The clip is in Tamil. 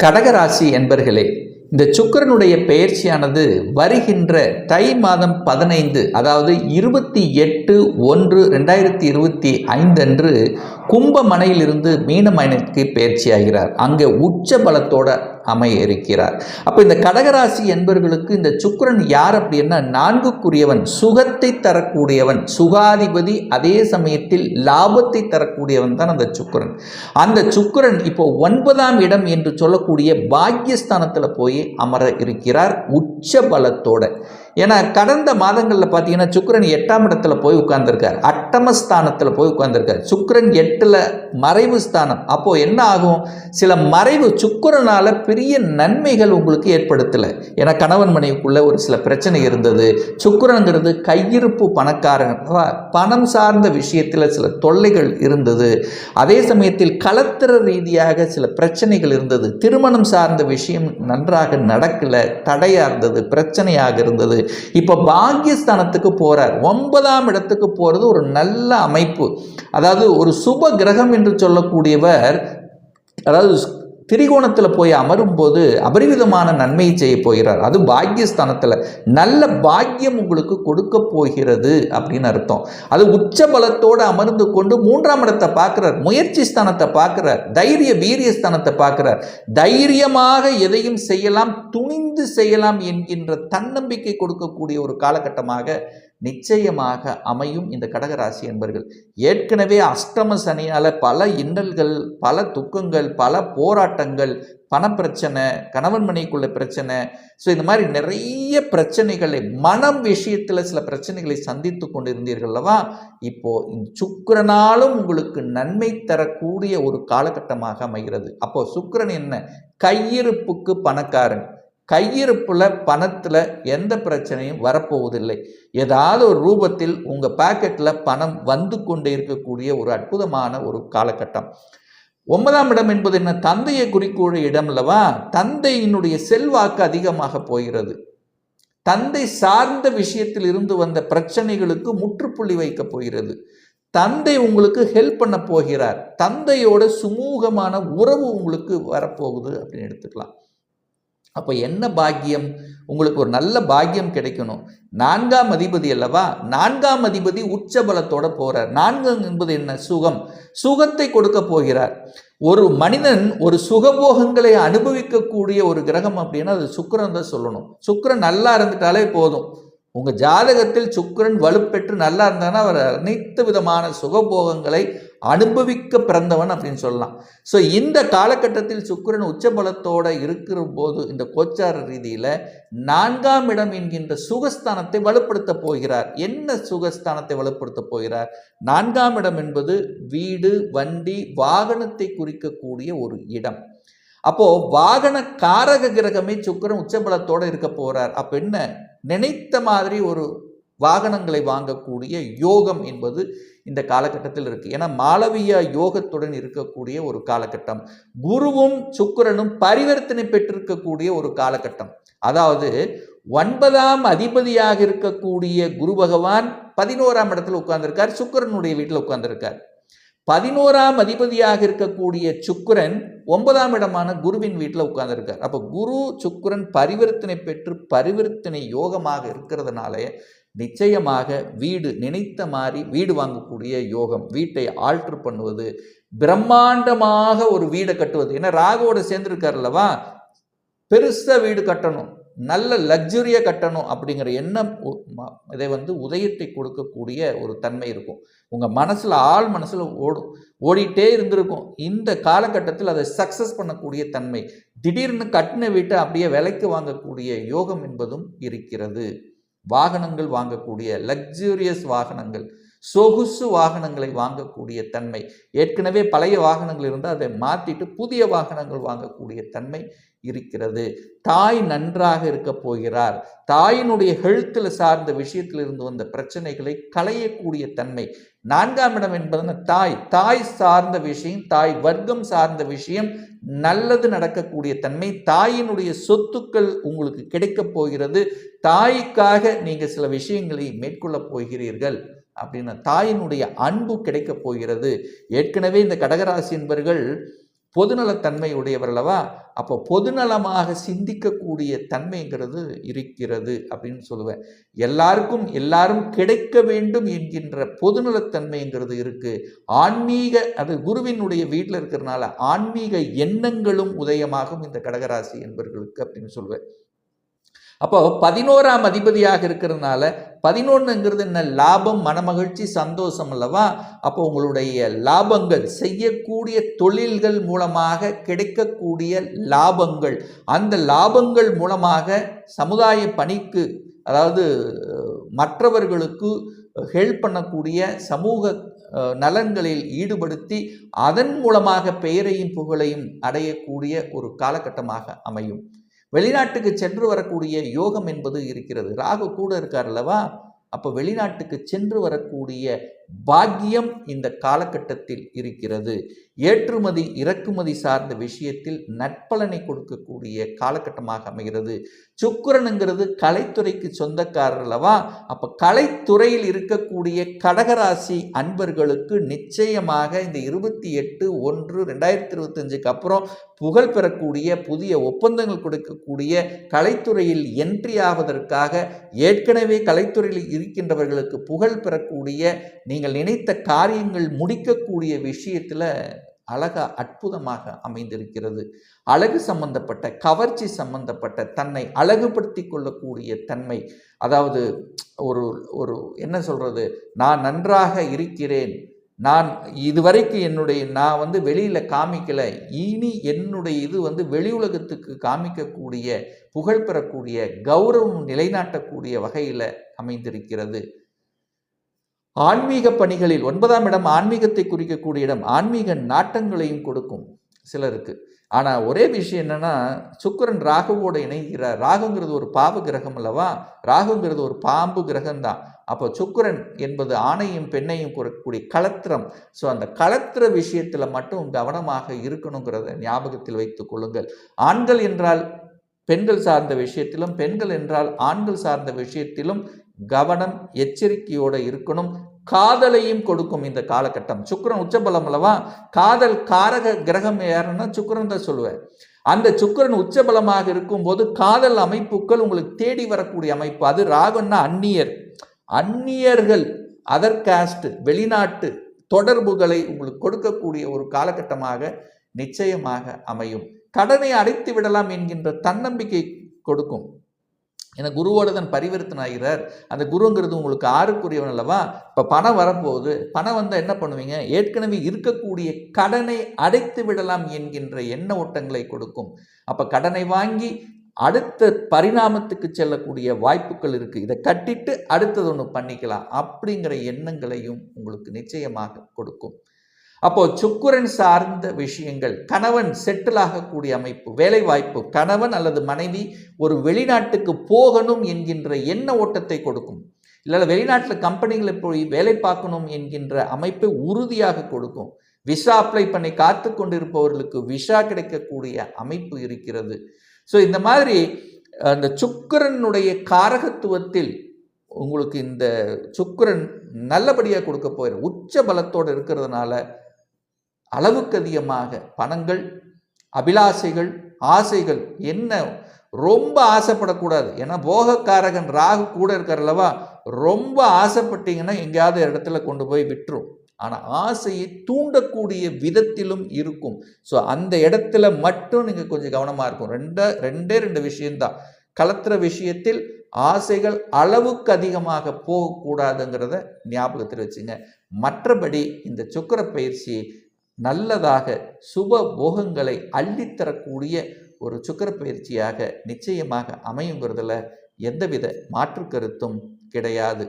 கடகராசி என்பர்களே இந்த சுக்கிரனுடைய பெயர்ச்சியானது வருகின்ற தை மாதம் பதினைந்து அதாவது இருபத்தி எட்டு ஒன்று ரெண்டாயிரத்தி இருபத்தி ஐந்து அன்று கும்பமனையிலிருந்து மீனமனைக்கு பெயர்ச்சியாகிறார் அங்கே உச்ச பலத்தோட அமைய இருக்கிறார் அப்போ இந்த கடகராசி என்பவர்களுக்கு இந்த சுக்கிரன் யார் அப்படின்னா நான்குக்குரியவன் சுகத்தை தரக்கூடியவன் சுகாதிபதி அதே சமயத்தில் லாபத்தை தரக்கூடியவன் தான் அந்த சுக்கிரன். அந்த சுக்கிரன் இப்போ ஒன்பதாம் இடம் என்று சொல்லக்கூடிய பாக்கியஸ்தானத்தில் போய் அமர இருக்கிறார் உச்ச பலத்தோட ஏன்னா கடந்த மாதங்களில் பார்த்தீங்கன்னா சுக்கரன் எட்டாம் இடத்துல போய் உட்கார்ந்திருக்கார். அட்டமஸ்தானத்தில் போய் உட்கார்ந்துருக்கார். சுக்கிரன் எட்டில் மறைவு ஸ்தானம். அப்போது என்ன ஆகும்? சில மறைவு சுக்கரனால் பெரிய நன்மைகள் உங்களுக்கு ஏற்படுத்தலை. ஏன்னா கணவன் மனைவிக்குள்ளே ஒரு சில பிரச்சனை இருந்தது. சுக்கிரனுங்கிறது கையிருப்பு பணக்காரன். பணம் சார்ந்த விஷயத்தில் சில தொல்லைகள் இருந்தது. அதே சமயத்தில் கலத்திர ரீதியாக சில பிரச்சனைகள் இருந்தது. திருமணம் சார்ந்த விஷயம் நன்றாக நடக்கலை. தடையாக இருந்தது. பிரச்சனையாக இருந்தது. இப்போ பாக்கியஸ்தானத்துக்கு போறார். ஒன்பதாம் இடத்துக்கு போகிறது ஒரு நல்ல அமைப்பு. அதாவது ஒரு சுப கிரகம் என்று சொல்லக்கூடியவர் அதாவது திரிகோணத்தில் போய் அமரும்போது அபரிவிதமான நன்மையை செய்ய போகிறார். அது பாக்கியஸ்தானத்தில். நல்ல பாக்கியம் உங்களுக்கு கொடுக்க போகிறது அப்படின்னு அர்த்தம். அது உச்ச பலத்தோடு அமர்ந்து கொண்டு மூன்றாம் இடத்தை பார்க்குறார். முயற்சி ஸ்தானத்தை பார்க்குறார். தைரிய வீரிய ஸ்தானத்தை பார்க்குறார். தைரியமாக எதையும் செய்யலாம் துணிந்து செய்யலாம் என்கின்ற தன்னம்பிக்கை கொடுக்கக்கூடிய ஒரு காலகட்டமாக நிச்சயமாக அமையும் இந்த கடகராசி என்பர்கள். ஏற்கனவே அஷ்டம சனியால் பல இன்னல்கள் பல துக்கங்கள் பல போராட்டங்கள் பணப்பிரச்சனை கணவன் மனைக்குள்ள பிரச்சனை. ஸோ இந்த மாதிரி நிறைய பிரச்சனைகளை மனம் விஷயத்தில் சில பிரச்சனைகளை சந்தித்து கொண்டிருந்தீர்கள் அல்லவா? இப்போது இந்த சுக்கரனாலும் உங்களுக்கு நன்மை தரக்கூடிய ஒரு காலகட்டமாக அமைகிறது. அப்போது சுக்கரன் என்ன? கையிருப்புக்கு பணக்காரன். கையிருப்பில் பணத்தில் எந்த பிரச்சனையும் வரப்போவதில்லை. ஏதாவது ஒரு ரூபத்தில் உங்கள் பாக்கெட்டில் பணம் வந்து கொண்டே இருக்கக்கூடிய ஒரு அற்புதமான ஒரு காலகட்டம். ஒன்பதாம் இடம் என்பது என்ன? தந்தையை குறிக்கூட இடம் அல்லவா? தந்தையினுடைய செல்வாக்கு அதிகமாக போகிறது. தந்தை சார்ந்த விஷயத்தில் இருந்து வந்த பிரச்சனைகளுக்கு முற்றுப்புள்ளி வைக்கப் போகிறது. தந்தை உங்களுக்கு ஹெல்ப் பண்ண போகிறார். தந்தையோட சுமூகமான உறவு உங்களுக்கு வரப்போகுது அப்படின்னு எடுத்துக்கலாம். அப்போ என்ன பாக்கியம்? உங்களுக்கு ஒரு நல்ல பாக்கியம் கிடைக்கணும். நான்காம் அதிபதி அல்லவா? நான்காம் அதிபதி உச்சபலத்தோட போகிறார் நான்கு என்பது என்ன? சுகம். சுகத்தை கொடுக்க போகிறார். ஒரு மனிதன் ஒரு சுகபோகங்களை அனுபவிக்கக்கூடிய ஒரு கிரகம் அப்படின்னா அது சுக்கரன் தான் சொல்லணும். சுக்கரன் நல்லா இருந்துட்டாலே போதும். உங்கள் ஜாதகத்தில் சுக்கரன் வலுப்பெற்று நல்லா இருந்தானா அவர் அனைத்து விதமான சுகபோகங்களை அனுபவிக்க பிறந்தவன் அப்படின்னு சொல்லலாம். ஸோ இந்த காலகட்டத்தில் சுக்கிரன் உச்சபலத்தோடு இருக்கிற போது இந்த கோச்சார ரீதியில் நான்காம் இடம் என்கின்ற சுகஸ்தானத்தை வலுப்படுத்த போகிறார். என்ன சுகஸ்தானத்தை வலுப்படுத்த போகிறார்? நான்காம் இடம் என்பது வீடு வண்டி வாகனத்தை குறிக்கக்கூடிய ஒரு இடம். அப்போ வாகன காரக கிரகமே சுக்கிரன் உச்சபலத்தோடு இருக்க போகிறார் அப்போ என்ன? நினைத்த மாதிரி ஒரு வாகனங்களை வாங்கக்கூடிய யோகம் என்பது இந்த காலகட்டத்தில் இருக்கு. ஏன்னா மாளவிய யோகத்துடன் இருக்கக்கூடிய ஒரு காலகட்டம். குருவும் சுக்கிரனும் பரிவர்த்தனை பெற்றிருக்கக்கூடிய ஒரு காலகட்டம். அதாவது ஒன்பதாம் அதிபதியாக இருக்கக்கூடிய குரு பகவான் பதினோராம் இடத்துல உட்கார்ந்திருக்கார் சுக்கரனுடைய வீட்டில் உட்கார்ந்திருக்கார். பதினோராம் அதிபதியாக இருக்கக்கூடிய சுக்கரன் ஒன்பதாம் இடமான குருவின் வீட்டில் உட்கார்ந்திருக்கார். அப்போ குரு சுக்கரன் பரிவர்த்தனை பெற்று பரிவர்த்தனை யோகமாக இருக்கிறதுனால நிச்சயமாக வீடு நினைத்த மாதிரி வீடு வாங்கக்கூடிய யோகம் வீட்டை ஆல்ட்ரு பண்ணுவது பிரம்மாண்டமாக ஒரு வீடை கட்டுவது. ஏன்னா ராகுவோட சேர்ந்திருக்கார் அல்லவா பெருசாக வீடு கட்டணும் நல்ல லக்ஸுரியாக கட்டணும் அப்படிங்கிற எண்ணம் இதை வந்து உதயத்தை கொடுக்கக்கூடிய ஒரு தன்மை இருக்கும். உங்கள் மனசில் ஆள் மனசில் ஓடும் ஓடிட்டே இருந்திருக்கும். இந்த காலகட்டத்தில் அதை சக்ஸஸ் பண்ணக்கூடிய தன்மை. திடீர்னு கட்டின வீட்டை அப்படியே விலைக்கு வாங்கக்கூடிய யோகம் என்பதும் இருக்கிறது. வாகனங்கள் வாங்கக்கூடிய லக்ஸூரியஸ் வாகனங்கள். சொகுசு வாகனங்களை வாங்கக்கூடிய தன்மை. ஏற்கனவே பழைய வாகனங்கள் இருந்தால் அதை மாற்றிட்டு புதிய வாகனங்கள் வாங்கக்கூடிய தன்மை இருக்கிறது. தாய் நன்றாக இருக்க போகிறார். தாயினுடைய ஹெல்த்தில் சார்ந்த விஷயத்தில் இருந்து வந்த பிரச்சனைகளை களையக்கூடிய தன்மை. நான்காம் இடம் என்பது தாய். தாய் சார்ந்த விஷயம் தாய் வர்க்கம் சார்ந்த விஷயம் நல்லது நடக்கக்கூடிய தன்மை. தாயினுடைய சொத்துக்கள் உங்களுக்கு கிடைக்கப் போகிறது. தாய்க்காக நீங்கள் சில விஷயங்களை மேற்கொள்ளப் போகிறீர்கள். அப்படின்னு தாயினுடைய அன்பு கிடைக்கப் போகிறது. ஏற்கனவே இந்த கடகராசி என்பர்கள் பொதுநலத்தன்மை உடையவர்களவா அப்போ பொதுநலமாக சிந்திக்கக்கூடிய தன்மைங்கிறது இருக்கிறது அப்படின்னு சொல்லுவேன். எல்லாருக்கும் எல்லாரும் கிடைக்க வேண்டும் என்கின்ற பொதுநலத்தன்மைங்கிறது இருக்கு. ஆன்மீக அது குருவினுடைய வீட்டில் இருக்கிறனால ஆன்மீக எண்ணங்களும் உதயமாகும் இந்த கடகராசி என்பவர்களுக்கு அப்படின்னு சொல்லுவேன். அப்போ பதினோராம் அதிபதியாக இருக்கிறதுனால பதினொன்றுங்கிறது என்ன? லாபம் மனமகிழ்ச்சி சந்தோஷம் அல்லவா? அப்போ உங்களுடைய லாபங்கள் செய்யக்கூடிய தொழில்கள் மூலமாக கிடைக்கக்கூடிய லாபங்கள் அந்த லாபங்கள் மூலமாக சமுதாய பணிக்கு அதாவது மற்றவர்களுக்கு ஹெல்ப் பண்ணக்கூடிய சமூக நலன்களில் ஈடுபடுத்தி அதன் மூலமாக பெயரையும் புகழையும் அடையக்கூடிய ஒரு காலகட்டமாக அமையும். வெளிநாட்டுக்கு சென்று வரக்கூடிய யோகம் என்பது இருக்கிறது. ராகு கூட இருக்கார் அல்லவா? அப்போ வெளிநாட்டுக்கு சென்று வரக்கூடிய பாக்கியம் இந்த காலகட்டத்தில் இருக்கிறது. ஏற்றுமதி இறக்குமதி சார்ந்த விஷயத்தில் நட்பலனை கொடுக்கக்கூடிய காலகட்டமாக அமைகிறது. சுக்கரனுங்கிறது கலைத்துறைக்கு சொந்தக்காரர் அல்லவா? அப்போ கலைத்துறையில் இருக்கக்கூடிய கடகராசி அன்பர்களுக்கு நிச்சயமாக இந்த இருபத்தி எட்டு ஒன்று ரெண்டாயிரத்தி இருபத்தஞ்சுக்கு அப்புறம் புகழ் பெறக்கூடிய புதிய ஒப்பந்தங்கள் கொடுக்கக்கூடிய கலைத்துறையில் என்ட்ரி ஆவதற்காக ஏற்கனவே கலைத்துறையில் இருக்கின்றவர்களுக்கு புகழ் பெறக்கூடிய நீங்கள் நினைத்த காரியங்கள் முடிக்கக்கூடிய விஷயத்தில் அழகா அற்புதமாக அமைந்திருக்கிறது. அழகு சம்பந்தப்பட்ட கவர்ச்சி சம்பந்தப்பட்ட தன்னை அழகுபடுத்தி கொள்ளக்கூடிய தன்மை. அதாவது ஒரு ஒரு என்ன சொல்றது? நான் நன்றாக இருக்கிறேன். நான் இதுவரைக்கும் என்னுடைய நான் வந்து வெளியில் காமிக்கல. இனி என்னுடைய இது வந்து வெளி உலகத்துக்கு காமிக்கக்கூடிய புகழ் பெறக்கூடிய கௌரவம் நிலைநாட்டக்கூடிய வகையில் அமைந்திருக்கிறது. ஆன்மீக பணிகளில் ஒன்பதாம் இடம் ஆன்மீகத்தை குறிக்கக்கூடிய இடம் ஆன்மீக நாட்டங்களையும் கொடுக்கும் சிலருக்கு. ஆனால் ஒரே விஷயம் என்னென்னா சுக்கிரன் ராகுவோடு இணைகிறார். ராகுங்கிறது ஒரு பாவ கிரகம் அல்லவா? ராகுங்கிறது ஒரு பாம்பு கிரகம்தான். அப்போ சுக்கிரன் என்பது ஆணையும் பெண்ணையும் கூறக்கூடிய களத்திரம் ஸோ அந்த களத்திர விஷயத்தில் மட்டும் கவனமாக இருக்கணுங்கிறத ஞாபகத்தில் வைத்துக் கொள்ளுங்கள். ஆண்கள் என்றால் பெண்கள் சார்ந்த விஷயத்திலும் பெண்கள் என்றால் ஆண்கள் சார்ந்த விஷயத்திலும் கவனம் எச்சரிக்கையோடு இருக்கணும். காதலையும் கொடுக்கும் இந்த காலகட்டம். சுக்கிரன் உச்சபலம் அல்லவா? காதல் காரக கிரகம் யாருன்னா சுக்கரன் தான் சொல்லுவேன் அந்த சுக்கிரன் உச்சபலமாக இருக்கும்போது காதல் அமைப்புகள் உங்களுக்கு தேடி வரக்கூடிய அமைப்பு. அது ராகன்னா அந்நியர். அந்நியர்கள் அதர் காஸ்ட் வெளிநாட்டு தொடர்புகளை உங்களுக்கு கொடுக்கக்கூடிய ஒரு காலகட்டமாக நிச்சயமாக அமையும். கடனை அடைத்து விடலாம் என்கின்ற தன்னம்பிக்கை கொடுக்கும். ஏன்னா குருவோட தான் பரிவர்த்தனை ஆகிறார் அந்த குருங்கிறது உங்களுக்கு ஆறுக்குரியவன் அல்லவா? இப்போ பணம் வரப்போகுது. பணம் வந்தால் என்ன பண்ணுவீங்க? ஏற்கனவே இருக்கக்கூடிய கடனை அடைத்து விடலாம் என்கின்ற எண்ண ஓட்டங்களை கொடுக்கும். அப்போ கடனை வாங்கி அடுத்த பரிணாமத்துக்கு செல்லக்கூடிய வாய்ப்புகள் இருக்குது இதை கட்டிட்டு அடுத்தது ஒன்று பண்ணிக்கலாம். அப்படிங்கிற எண்ணங்களையும் உங்களுக்கு நிச்சயமாக கொடுக்கும். அப்போ சுக்குரன் சார்ந்த விஷயங்கள் கணவன் செட்டில் ஆகக்கூடிய அமைப்பு வேலை வாய்ப்பு கணவன் அல்லது மனைவி ஒரு வெளிநாட்டுக்கு போகணும் என்கின்ற எண்ண ஓட்டத்தை கொடுக்கும். இல்லை வெளிநாட்டில் கம்பெனிகளில் போய் வேலை பார்க்கணும் என்கின்ற அமைப்பை உறுதியாக கொடுக்கும். விசா அப்ளை பண்ணி காத்து கொண்டிருப்பவர்களுக்கு விசா கிடைக்கக்கூடிய அமைப்பு இருக்கிறது. ஸோ இந்த மாதிரி அந்த சுக்கரனுடைய காரகத்துவத்தில் உங்களுக்கு இந்த சுக்கரன் நல்லபடியாக கொடுக்க போயிடும் உச்ச பலத்தோடு இருக்கிறதுனால அளவுக்கு அதிகமாக பணங்கள் அபிலாசைகள் ஆசைகள் என்ன ரொம்ப ஆசைப்படக்கூடாது. ஏன்னா போகக்காரகன் ராகு கூட இருக்கிற அல்லவா? ரொம்ப ஆசைப்பட்டீங்கன்னா எங்கேயாவது இடத்துல கொண்டு போய் விட்டுரும். ஆனால் ஆசையை தூண்டக்கூடிய விதத்திலும் இருக்கும். ஸோ அந்த இடத்துல மட்டும் நீங்கள் கொஞ்சம் கவனமாக இருக்கும் ரெண்டே ரெண்டே ரெண்டு விஷயம்தான். கலத்துற விஷயத்தில் ஆசைகள் அளவுக்கு அதிகமாக போகக்கூடாதுங்கிறத ஞாபகத்தில் வச்சுங்க. மற்றபடி இந்த சுக்கர பயிற்சி நல்லதாக சுப போகங்களை அள்ளித்தரக்கூடிய ஒரு சுக்கர பயிற்சியாக நிச்சயமாக அமையுங்கிறதுல எந்தவித மாற்று கருத்தும் கிடையாது.